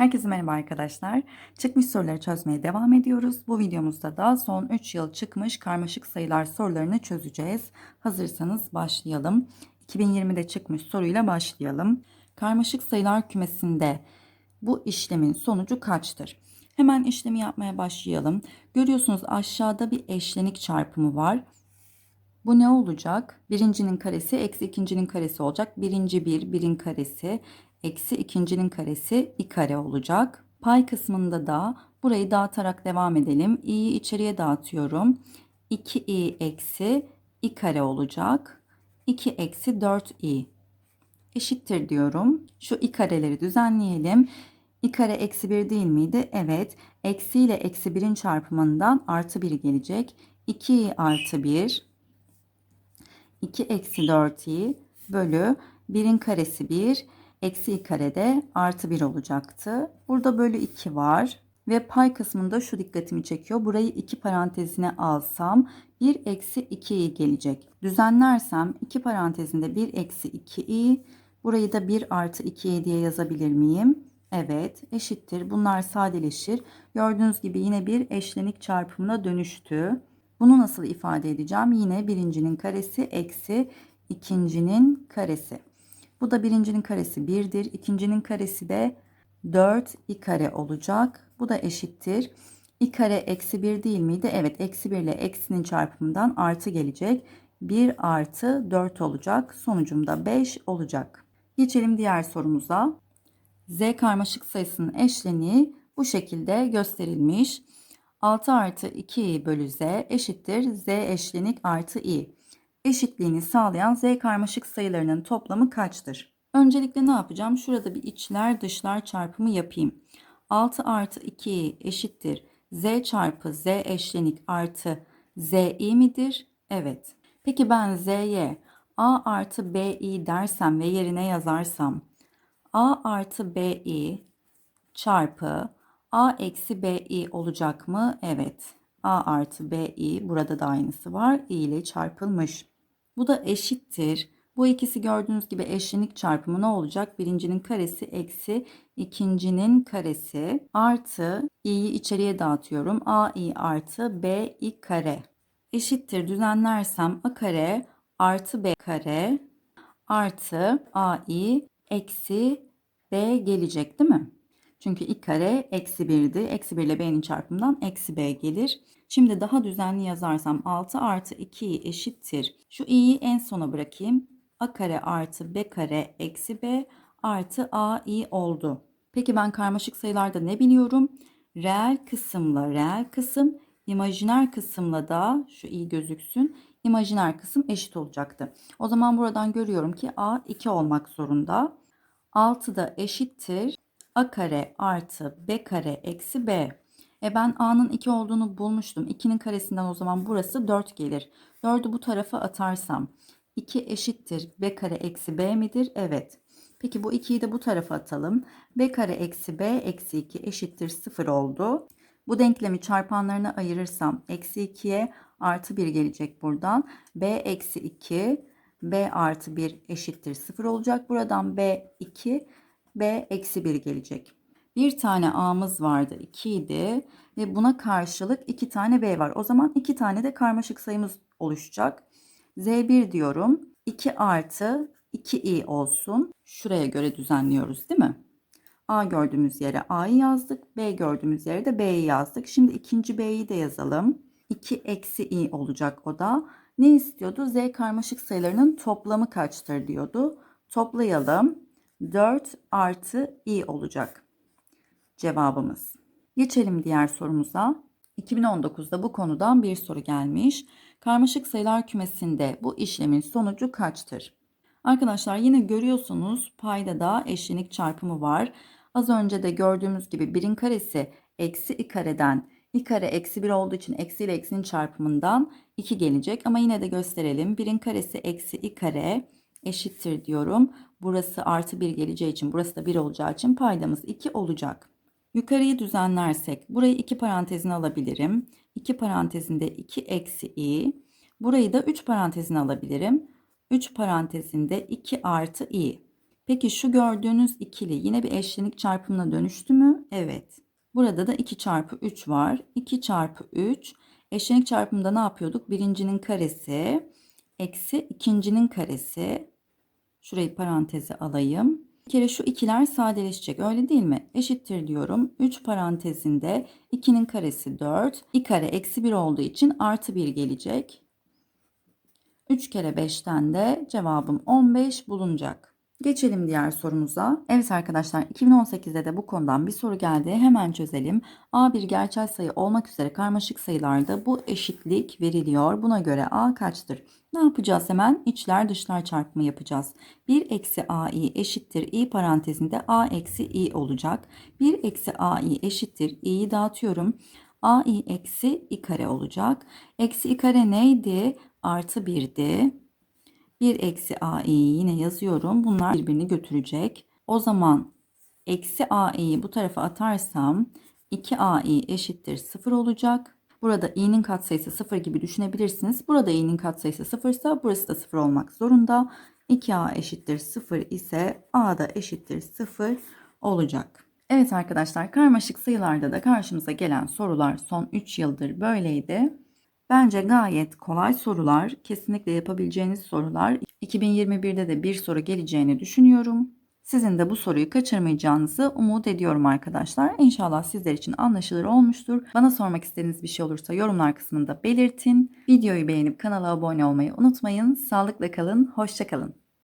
Herkese merhaba arkadaşlar. Çıkmış soruları çözmeye devam ediyoruz. Bu videomuzda da son 3 yıl çıkmış karmaşık sayılar sorularını çözeceğiz. Hazırsanız başlayalım. 2020'de çıkmış soruyla başlayalım. Karmaşık sayılar kümesinde bu işlemin sonucu kaçtır? Hemen işlemi yapmaya başlayalım. Görüyorsunuz aşağıda bir eşlenik çarpımı var. Bu ne olacak? Birincinin karesi eksi ikincinin karesi olacak. Birinci bir, birin karesi eksi ikincinin karesi i kare olacak. Pay kısmında da burayı dağıtarak devam edelim. i'yi içeriye dağıtıyorum. 2i eksi i kare olacak. 2 eksi 4i eşittir diyorum. Şu i kareleri düzenleyelim. i kare eksi 1 değil miydi? Evet. Eksi ile eksi 1'in çarpımından artı 1 gelecek. 2i artı 1 2 eksi 4i bölü 1'in karesi 1 eksi karede artı 1 olacaktı. Burada bölü 2 var ve pay kısmında şu dikkatimi çekiyor. Burayı 2 parantezine alsam 1 eksi 2i gelecek. Düzenlersem 2 parantezinde 1 eksi 2i burayı da 1 artı 2i diye yazabilir miyim? Evet eşittir. Bunlar sadeleşir. Gördüğünüz gibi yine bir eşlenik çarpımına dönüştü. Bunu nasıl ifade edeceğim? Yine birincinin karesi eksi ikincinin karesi. Bu da birincinin karesi 1'dir. İkincinin karesi de 4 i kare olacak. Bu da eşittir. i kare eksi 1 değil miydi? Evet eksi 1 ile eksinin çarpımından artı gelecek. 1 artı 4 olacak. Sonucumda 5 olacak. Geçelim diğer sorumuza. Z karmaşık sayısının eşleniği bu şekilde gösterilmiş. 6 artı 2i bölü z eşittir z eşlenik artı i. Eşitliğini sağlayan z karmaşık sayılarının toplamı kaçtır? Öncelikle ne yapacağım? Şurada bir içler dışlar çarpımı yapayım. 6 artı 2i eşittir z çarpı z eşlenik artı zi midir? Evet. Peki ben z'ye a artı bi dersem ve yerine yazarsam a artı bi çarpı a eksi bi olacak mı? Evet. a artı bi burada da aynısı var. i ile çarpılmış. Bu da eşittir. Bu ikisi gördüğünüz gibi eşlenik çarpımı ne olacak? Birincinin karesi eksi ikincinin karesi artı i'yi içeriye dağıtıyorum. ai artı bi kare eşittir. Düzenlersem a kare artı b kare artı ai eksi b gelecek değil mi? Çünkü i kare eksi 1'di. Eksi 1 ile b'nin çarpımından eksi b gelir. Şimdi daha düzenli yazarsam 6 artı 2 eşittir. Şu i'yi en sona bırakayım. a kare artı b kare eksi b artı a i oldu. Peki ben karmaşık sayılarda ne biliyorum? Reel kısımla reel kısım, imajiner kısımla da şu i gözüksün. İmajiner kısım eşit olacaktı. O zaman buradan görüyorum ki a 2 olmak zorunda. 6 da eşittir a kare artı b kare eksi b. E ben a'nın 2 olduğunu bulmuştum. 2'nin karesinden o zaman burası 4 gelir. 4'ü bu tarafa atarsam 2 eşittir b kare eksi b midir? Evet. Peki bu 2'yi de bu tarafa atalım. b kare eksi b eksi 2 eşittir 0 oldu. Bu denklemi çarpanlarına ayırırsam eksi 2'ye artı 1 gelecek buradan. b eksi 2 b artı 1 eşittir 0 olacak. Buradan b 2 b eksi 1 gelecek. Bir tane a'mız vardı 2 idi ve buna karşılık 2 tane b var. O zaman 2 tane de karmaşık sayımız oluşacak. z1 diyorum 2 artı 2i olsun. Şuraya göre düzenliyoruz değil mi? A gördüğümüz yere A'yı yazdık. B gördüğümüz yere de B'yi yazdık. Şimdi ikinci B'yi de yazalım. 2 eksi i olacak o da. Ne istiyordu? Z karmaşık sayılarının toplamı kaçtır diyordu. Toplayalım. 4 artı i olacak cevabımız. Geçelim diğer sorumuza. 2019'da bu konudan bir soru gelmiş. Karmaşık sayılar kümesinde bu işlemin sonucu kaçtır? Arkadaşlar yine görüyorsunuz payda da eşlenik çarpımı var. Az önce de gördüğümüz gibi birin karesi eksi i kareden i kare eksi 1 olduğu için eksi ile eksinin çarpımından 2 gelecek. Ama yine de gösterelim. Birin karesi eksi i kare eşittir diyorum. Burası artı 1 geleceği için burası da 1 olacağı için paydamız 2 olacak. Yukarıyı düzenlersek burayı 2 parantezine alabilirim. 2 parantezinde 2 eksi i. Burayı da 3 parantezine alabilirim. 3 parantezinde 2 artı i. Peki şu gördüğünüz ikili yine bir eşlenik çarpımına dönüştü mü? Evet. Burada da 2 çarpı 3 var. 2 çarpı 3 eşlenik çarpımda ne yapıyorduk? Birincinin karesi eksi ikincinin karesi. Şurayı paranteze alayım. Bir kere şu ikiler sadeleşecek öyle değil mi? Eşittir diyorum. 3 parantezinde 2'nin karesi 4. i kare eksi 1 olduğu için artı 1 gelecek. 3 kere 5'ten de cevabım 15 bulunacak. Geçelim diğer sorumuza. Evet arkadaşlar 2018'de de bu konudan bir soru geldi. Hemen çözelim. A bir gerçel sayı olmak üzere karmaşık sayılarda bu eşitlik veriliyor. Buna göre A kaçtır? Ne yapacağız hemen? İçler dışlar çarpımı yapacağız. 1 eksi AI eşittir i parantezinde A eksi i olacak. 1 eksi AI eşittir i'yi dağıtıyorum. AI eksi i kare olacak. Eksi i kare neydi? Artı 1'di. 1 eksi AE'yi yine yazıyorum. Bunlar birbirini götürecek. O zaman eksi AE'yi bu tarafa atarsam 2AE eşittir 0 olacak. Burada i'nin katsayısı 0 gibi düşünebilirsiniz. Burada i'nin katsayısı 0 ise burası da 0 olmak zorunda. 2a eşittir 0 ise a da eşittir 0 olacak. Evet arkadaşlar karmaşık sayılarda da karşımıza gelen sorular son 3 yıldır böyleydi. Bence gayet kolay sorular, kesinlikle yapabileceğiniz sorular. 2021'de de bir soru geleceğini düşünüyorum. Sizin de bu soruyu kaçırmayacağınızı umut ediyorum arkadaşlar. İnşallah sizler için anlaşılır olmuştur. Bana sormak istediğiniz bir şey olursa yorumlar kısmında belirtin. Videoyu beğenip kanala abone olmayı unutmayın. Sağlıkla kalın, hoşça kalın.